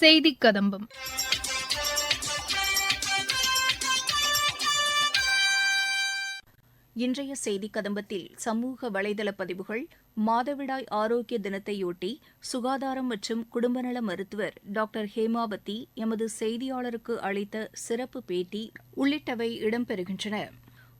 செய்தி கதம்பம். இன்றைய செய்தி கதம்பத்தில் சமூக வலைதள பதிவுகள் மாதவிடாய் ஆரோக்கிய தினத்தையொட்டி சுகாதாரம் மற்றும் குடும்பநல மருத்துவர் டாக்டர் ஹேமாவதி எமது செய்தியாளருக்கு அளித்த சிறப்பு பேட்டி உள்ளிட்டவை இடம்பெறுகின்றன.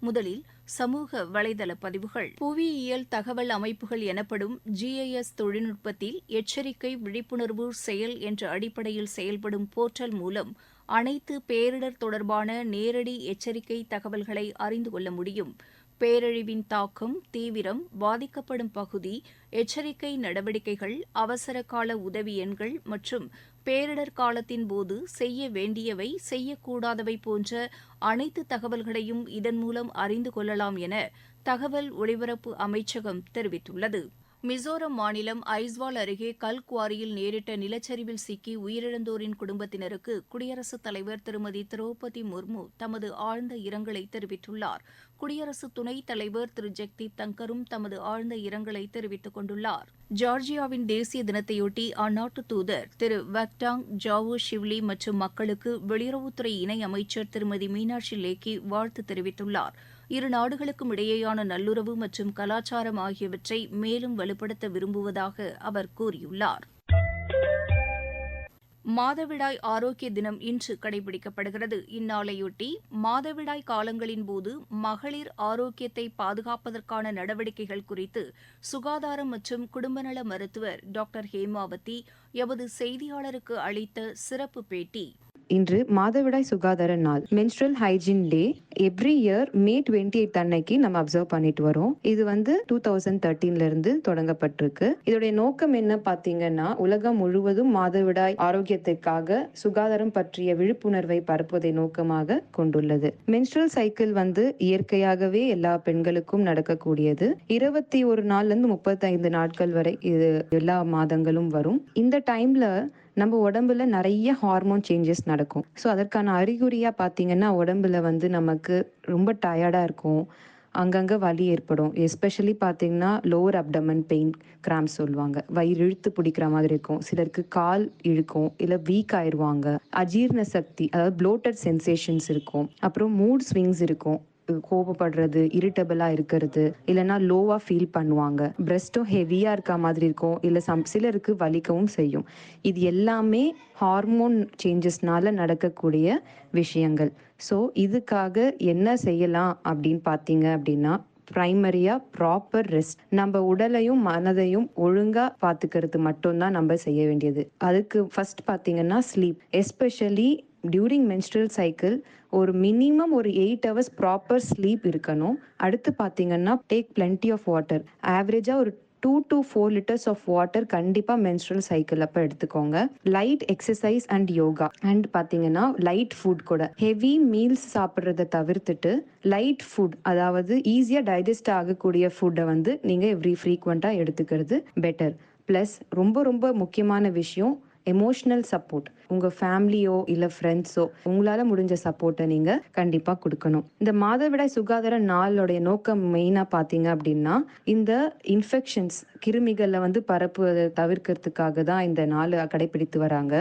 முதலில் சமூக வலைதள பதிவுகள். புவியியல் தகவல் அமைப்புகள் எனப்படும் ஜிஐஎஸ் தொழில்நுட்பத்தில் எச்சரிக்கை விழிப்புணர்வு செயல் என்ற அடிப்படையில் செயல்படும் போர்ட்டல் மூலம் அனைத்து பேரிடர் தொடர்பான நேரடி எச்சரிக்கை தகவல்களை அறிந்து கொள்ள முடியும். பேரழிவின் தாக்கம் தீவிரம் பாதிக்கப்படும் பகுதி எச்சரிக்கை நடவடிக்கைகள் அவசர கால உதவி எண்கள் மற்றும் பேரிடர் காலத்தின் போது செய்ய வேண்டியவை செய்யக்கூடாதவை போன்ற அனைத்து தகவல்களையும் இதன் மூலம் அறிந்து கொள்ளலாம் என தகவல் ஒலிபரப்பு அமைச்சகம் தெரிவித்துள்ளது. மிசோரம் மாநிலம் ஐஸ்வால் அருகே கல்குவாரியில் நேரிட்ட நிலச்சரிவில் சிக்கி உயிரிழந்தோரின் குடும்பத்தினருக்கு குடியரசுத் தலைவர் திருமதி திரௌபதி முர்மு தமது ஆழ்ந்த இரங்கலை தெரிவித்துள்ளார். குடியரசு துணைத் தலைவர் திரு ஜெக்தீப் தங்கரும் தமது ஆழ்ந்த இரங்கலை தெரிவித்துக் கொண்டுள்ளார். ஜார்ஜியாவின் தேசிய தினத்தையொட்டி அந்நாட்டு தூதர் திரு வக்டாங் ஜாவோ ஷிவ்லி மற்றும் மக்களுக்கு வெளியுறவுத்துறை இணை அமைச்சர் திருமதி மீனாட்சி லேக்கி வாழ்த்து தெரிவித்துள்ளார். இரு நாடுகளுக்கும் இடையேயான நல்லுறவு மற்றும் கலாச்சாரம் ஆகியவற்றை மேலும் வலுப்படுத்த விரும்புவதாக அவர் கூறியுள்ளார். மாதவிடாய் ஆரோக்கிய தினம் இன்று கடைபிடிக்கப்படுகிறது. இந்நாளையொட்டி மாதவிடாய் காலங்களின் போது மகளிர் ஆரோக்கியத்தை பாதுகாப்பதற்கான நடவடிக்கைகள் குறித்து சுகாதாரம் மற்றும் குடும்பநல மருத்துவர் டாக்டர் ஹேமாவதி எமது செய்தியாளருக்கு அளித்த சிறப்பு பேட்டி. இன்று மாதவிடாய் சுகாதார நாள். Menstrual hygiene day every year May twenty eight அன்னைக்கு நம்ம அப்சர்வ் பண்ணிட்டு வரோம். இது வந்து டூ தௌசண்ட் தேர்ட்டீன்ல இருந்து தொடங்கப்பட்டிருக்கு. இதோடைய நோக்கம் என்ன பாத்தீங்கன்னா உலகம் முழுவதும் மாதவிடாய் ஆரோக்கியத்திற்காக சுகாதாரம் பற்றிய விழிப்புணர்வை பரப்புவதை நோக்கமாக கொண்டுள்ளது. மென்ஸ்ட்ரல் சைக்கிள் வந்து இயற்கையாகவே எல்லா பெண்களுக்கும் நடக்கக்கூடியது. இருபத்தி ஒரு நாள்ல இருந்து முப்பத்தைந்து நாட்கள் வரை இது எல்லா மாதங்களும் வரும். இந்த டைம்ல நம்ம உடம்புல நிறைய ஹார்மோன் சேஞ்சஸ் நடக்கும். ஸோ அதற்கான அறிகுறியாக பார்த்தீங்கன்னா உடம்புல வந்து நமக்கு ரொம்ப டயர்டாக இருக்கும். அங்கங்கே வலி ஏற்படும். எஸ்பெஷலி பார்த்தீங்கன்னா லோவர் அப்டமன் பெயின் கிராம்ஸ் சொல்லுவாங்க. வயிறு இழுத்து பிடிக்கிற மாதிரி இருக்கும். சிலருக்கு கால் இழுக்கும் இல்லை வீக் ஆயிடுவாங்க அஜீர்ண சக்தி அதாவது ப்ளோட்டட் சென்சேஷன்ஸ் இருக்கும். அப்புறம் மூட் ஸ்விங்ஸ் இருக்கும். கோபப்படுறது இரிட்டபிளாக இருக்கிறது இல்லைன்னா லோவாக ஃபீல் பண்ணுவாங்க. பிரெஸ்ட்டும் ஹெவியாக இருக்க மாதிரி இருக்கும் இல்லை சம் சிலருக்கு வலிக்கவும் செய்யும். இது எல்லாமே ஹார்மோன் சேஞ்சஸ்னால நடக்கக்கூடிய விஷயங்கள். ஸோ இதுக்காக என்ன செய்யலாம் அப்படின்னு பார்த்தீங்க அப்படின்னா ப்ரைமரியாக ப்ராப்பர் ரெஸ்ட் நம்ம உடலையும் மனதையும் ஒழுங்காக பார்த்துக்கிறது மட்டும்தான் நம்ம செய்ய வேண்டியது. அதுக்கு ஃபர்ஸ்ட் பார்த்தீங்கன்னா sleep especially during menstrual cycle ஒரு மினிமம் ஒரு எயிட் ஹவர்ஸ் ப்ராப்பர் ஸ்லீப் இருக்கணும். அடுத்து பார்த்தீங்கன்னா டேக் பிளென்டி ஆஃப் வாட்டர் ஆவரேஜாக ஒரு two to four litres of water கண்டிப்பாக மென்ஸ்ட்ரல் சைக்கிள் அப்போ எடுத்துக்கோங்க. Light exercise and yoga and பார்த்தீங்கன்னா லைட் ஃபுட் கூட. ஹெவி மீல்ஸ் சாப்பிட்றத தவிர்த்துட்டு லைட் ஃபுட் அதாவது ஈஸியாக டைஜஸ்ட் ஆகக்கூடிய ஃபுட்டை வந்து நீங்கள் எவ்ரி ஃப்ரீக்வெண்ட்டாக எடுத்துக்கிறது பெட்டர் ப்ளஸ் ரொம்ப ரொம்ப முக்கியமான விஷயம் எமோஷ்னல் சப்போர்ட் உங்கள் ஃபேமிலியோ இல்லை ஃப்ரெண்ட்ஸோ உங்களால் முடிஞ்ச சப்போர்ட்டை நீங்கள் கண்டிப்பாக கொடுக்கணும். இந்த மாதவிடாய் சுகாதார நாளோடைய நோக்கம் மெயினாக பார்த்தீங்க அப்படின்னா இந்த இன்ஃபெக்ஷன்ஸ் கிருமிகளில் வந்து பரப்புவதை தவிர்க்கிறதுக்காக தான் இந்த நாள் கடைபிடித்து வராங்க.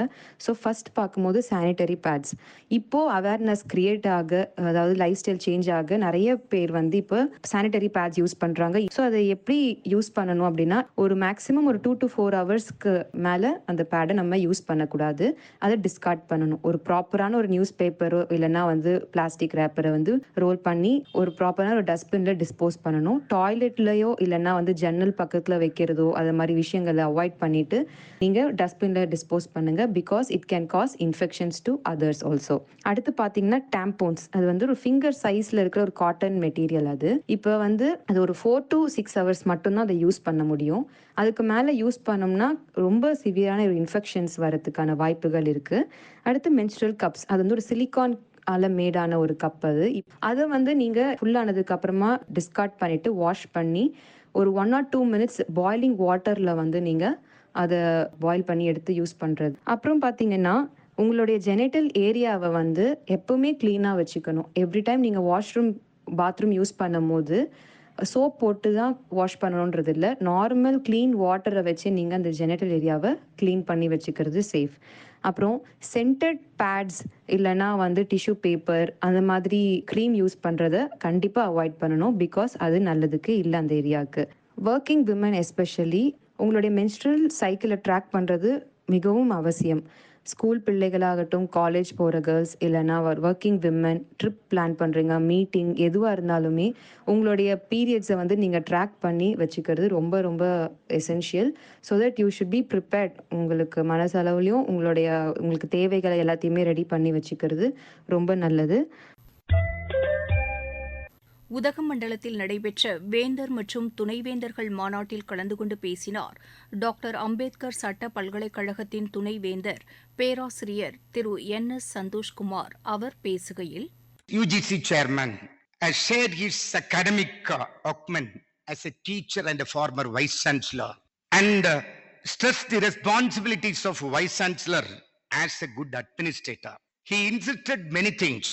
ஸோ ஃபர்ஸ்ட் பார்க்கும்போது சானிடரி பேட்ஸ் இப்போ அவேர்னஸ் கிரியேட் ஆக அதாவது லைஃப் ஸ்டைல் சேஞ்ச் ஆக நிறைய பேர் வந்து இப்போ சானிட்டரி பேட்ஸ் யூஸ் பண்ணுறாங்க ஸோ அதை எப்படி யூஸ் பண்ணணும் அப்படின்னா ஒரு மேக்ஸிமம் ஒரு டூ டு ஃபோர் ஹவர்ஸ்க்கு மேலே அந்த பேடை நம்ம யூஸ் பண்ணக்கூடாது. அதை டிஸ்கார்ட் பண்ணணும். ஒரு ப்ராப்பரான ஒரு நியூஸ் பேப்பரோ இல்லைன்னா வந்து பிளாஸ்டிக் ரேப்பரை வந்து ரோல் பண்ணி ஒரு ப்ராப்பரான ஒரு டஸ்ட்பின்ல டிஸ்போஸ் பண்ணணும். டாய்லெட்லையோ இல்லைன்னா வந்து ஜன்னல் பக்கத்தில் வைக்கிறதோ அது மாதிரி விஷயங்களை அவாய்ட் பண்ணிட்டு நீங்கள் டஸ்ட்பின்ல டிஸ்போஸ் பண்ணுங்க. Because it can cause infections to others also அடுத்து பார்த்தீங்கன்னா டேம்போன்ஸ் அது வந்து ஒரு ஃபிங்கர் சைஸில் இருக்கிற ஒரு காட்டன் மெட்டீரியல் அது. இப்போ வந்து அது ஒரு ஃபோர் டு சிக்ஸ் ஹவர்ஸ் மட்டும்தான் அதை யூஸ் பண்ண முடியும். அதுக்கு மேலே யூஸ் பண்ணோம்னா ரொம்ப சிவியரான ஒரு இன்ஃபெக்ஷன்ஸ் வரதுக்கான வாய்ப்புகள் இருக்குது அடுத்து மென்ஸ்ட்ரல் கப்ஸ் அது வந்து ஒரு சிலிகான் ஆல மேடான ஒரு கப் அது. அதை வந்து நீங்கள் ஃபுல்லானதுக்கு அப்புறமா டிஸ்கார்ட் பண்ணிட்டு வாஷ் பண்ணி ஒரு one or two minutes boiling வாட்டரில் வந்து நீங்கள் அதை பாயில் பண்ணி எடுத்து யூஸ் பண்ணுறது அப்புறம் பார்த்தீங்கன்னா உங்களுடைய ஜெனிட்டல் ஏரியாவை வந்து எப்பவுமே க்ளீனாக வச்சுக்கணும். எவ்ரி டைம் நீங்கள் வாஷ்ரூம் பாத்ரூம் யூஸ் பண்ணும்போது சோப் போட்டு தான் வாஷ் பண்ணணுன்றது இல்லை. நார்மல் க்ளீன் வாட்டரை வச்சு நீங்கள் அந்த ஜெனிட்டல் ஏரியாவை க்ளீன் பண்ணி வச்சுக்கிறது சேஃப் அப்புறம் சென்டட் பேட்ஸ் இல்லைனா வந்து டிஷ்யூ பேப்பர் அந்த மாதிரி க்ரீம் யூஸ் பண்ணுறத கண்டிப்பாக அவாய்ட் பண்ணணும் பிகாஸ் அது நல்லதுக்கு இல்லை அந்த ஏரியாவுக்கு. ஒர்க்கிங் விமன் எஸ்பெஷலி உங்களுடைய மென்ஸ்ட்ரல் சைக்கிளை ட்ராக் பண்ணுறது மிகவும் அவசியம். ஸ்கூல் பிள்ளைகளாகட்டும் காலேஜ் போகிற கேர்ள்ஸ் இல்லைனா ஒர்க்கிங் விமன் ட்ரிப் பிளான் பண்ணுறீங்க மீட்டிங் எதுவாக இருந்தாலுமே உங்களுடைய பீரியட்ஸை வந்து நீங்கள் ட்ராக் பண்ணி வச்சுக்கிறது ரொம்ப ரொம்ப essential so that you should be prepared உங்களுக்கு மனசளவுலையும் உங்களுடைய உங்களுக்கு தேவைகளை எல்லாத்தையுமே ரெடி பண்ணி வச்சுக்கிறது ரொம்ப நல்லது. உதகமண்டலத்தில் நடைபெற்ற வேந்தர் மற்றும் துணைவேந்தர்கள் மாநாட்டில் கலந்து கொண்டு பேசினார் டாக்டர் அம்பேத்கர் சட்ட பல்கலைக்கழகத்தின் துணைவேந்தர் பேராசிரியர் திரு என் எஸ் சந்தோஷ்குமார் அவர் பேசுகையில் UGC chairman shared his academic acumen as a teacher and a former vice chancellor and uh, stressed the responsibilities of vice chancellor as a good administrator. He insisted many things,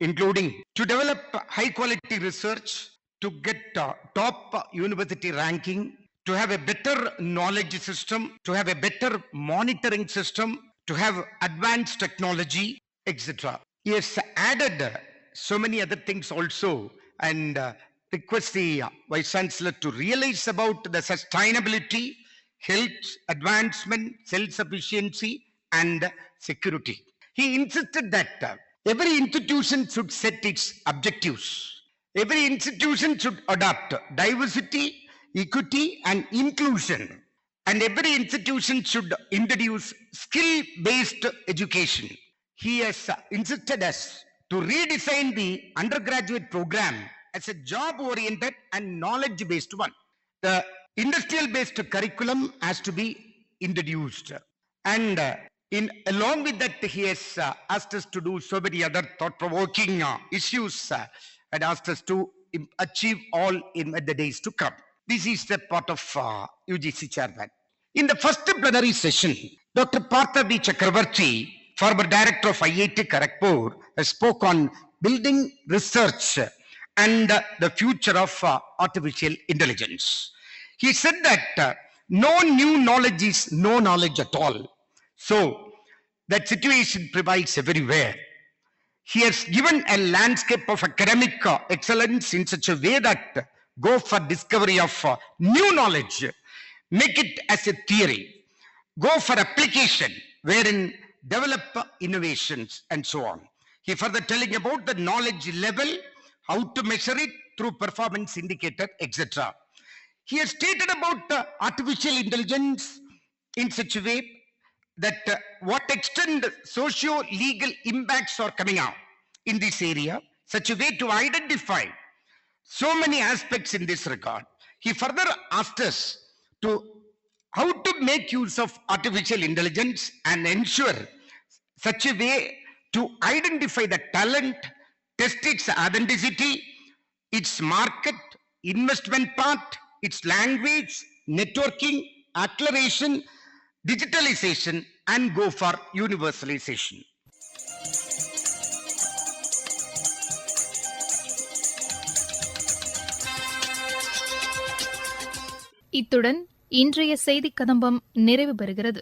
including to develop high quality research, to get uh, top university ranking, to have a better knowledge system, to have a better monitoring system, to have advanced technology, etc. He has added so many other things also and uh, request the Vice Chancellor to realize about the sustainability, health, advancement, self-sufficiency and security. He insisted that every institution should set its objectives. Every institution should adopt diversity, equity and inclusion. And every institution should introduce skill-based education. He has insisted us to redesign the undergraduate program as a job-oriented and knowledge-based one. The industrial-based curriculum has to be introduced. And uh, in along with that, he has uh, asked us to do so many other thought-provoking uh, issues uh, and asked us to achieve all in the days to come. This is the part of uh, UGC chairman. In the first plenary session, Dr. Partha B. Chakravarti, former director of IIT Kharagpur, spoke on building research and uh, the future of uh, artificial intelligence. He said that uh, no new knowledge is no knowledge at all. So that situation prevails everywhere. He has given a landscape of academic uh, excellence in such a way that go for discovery of uh, new knowledge, make it as a theory, go for application wherein develop innovations and so on. He further telling about the knowledge level, how to measure it through performance indicator, etc. He has stated about uh, artificial intelligence in such a way that uh, what extent socio-legal impacts are coming out in this area, such a way to identify so many aspects in this regard. He further asked us to how to make use of artificial intelligence and ensure such a way to identify the talent, test its authenticity, its market, investment part, its language, networking, acceleration, digitalisation and go for universalisation இத்துடன் இன்றைய செய்தி கதம்பம் நிறைவு பெறுகிறது